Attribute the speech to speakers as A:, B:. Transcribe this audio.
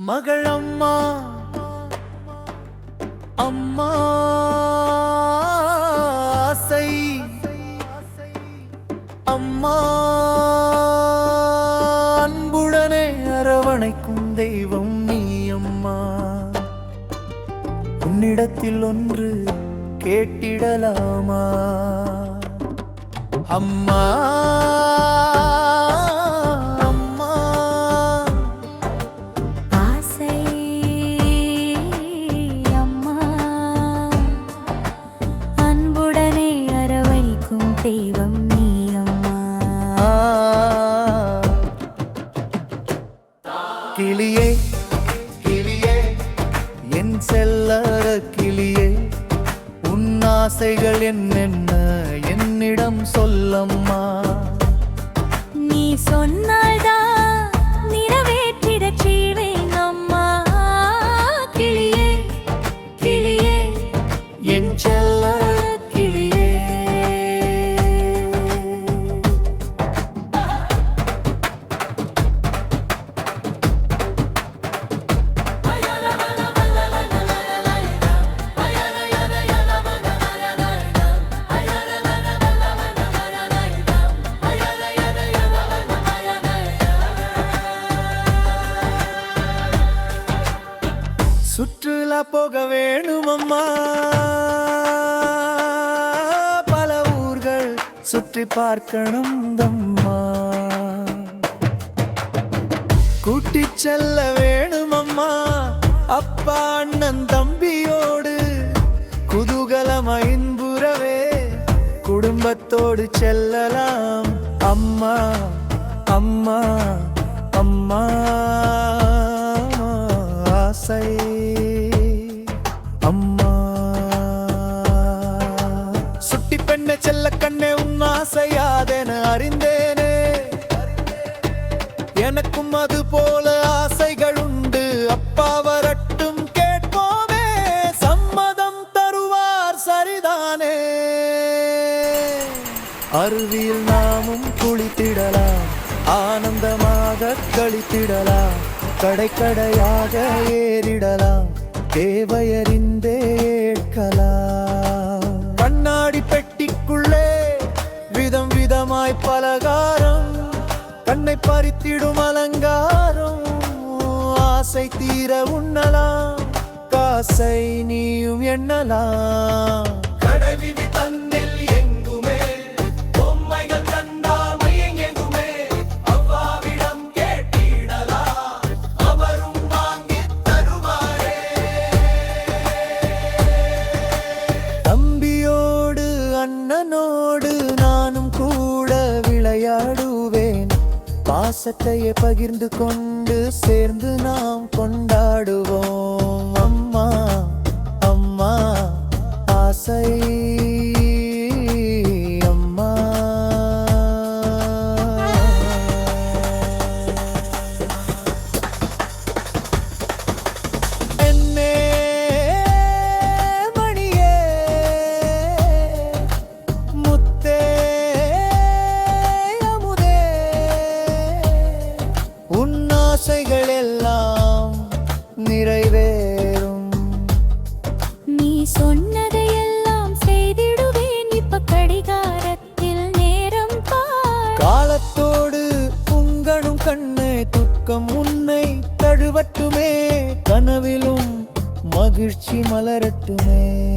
A: மகளம்மா அம்மா ஆசை. அம்மா அன்புடனே அரவணைக்கும் தெய்வம் நீ அம்மா. உன்னிடத்தில் ஒன்று கேட்டிடலாமா? அம்மா. கிளியே கிளியே என் செல்லற கிளியே உன் ஆசைகள் என்னென்ன என்னிடம் சொல்லம்மா.
B: நீ சொன்னால்தான்
A: போக வேணுமம்மா. பல ஊர்கள் சுற்றி பார்க்கணும் தம்மா கூட்டி செல்ல வேணுமம்மா. அப்பா அண்ணன் தம்பியோடு குதூகலம் ஐன்புறவே குடும்பத்தோடு செல்லலாம். அம்மா அம்மா. செல்ல கண்ணே உன் ஆசையாதென அறிந்தேனே. எனக்கும் அது போல ஆசைகள் உண்டு. அப்பா வரட்டும் கேட்போமே. சம்மதம் தருவார் சரிதானே. அருவியில் நாமும் குளித்திடலாம். ஆனந்தமாக கழித்திடலாம். கடை கடையாக ஏறிடலாம். தேவையறிந்தே ஏற்கலாம். பறித்திடும் அலங்காரம். ஆசை தீர உண்ணலாம். காசை நீயும் எண்ணலாம். கடவிதி தன்னில் எங்குமே பொம்மைகள் கண்டாமை எங்குமே அவ்வாவிடம் கேட்டிடலாம். அவரும் வாங்கி தருவாரே. தம்பியோடு அண்ணனோடு பாசத்தையே பகிர்ந்து கொண்டு சேர்ந்து நாம் கொண்டாடுவோம். அம்மா அம்மா ஆசை
B: பார்
A: காலத்தோடு உங்கணும் கண்ணே துக்கம் உன்னை தழுவட்டுமே. கனவிலும் மகிழ்ச்சி மலரட்டுமே.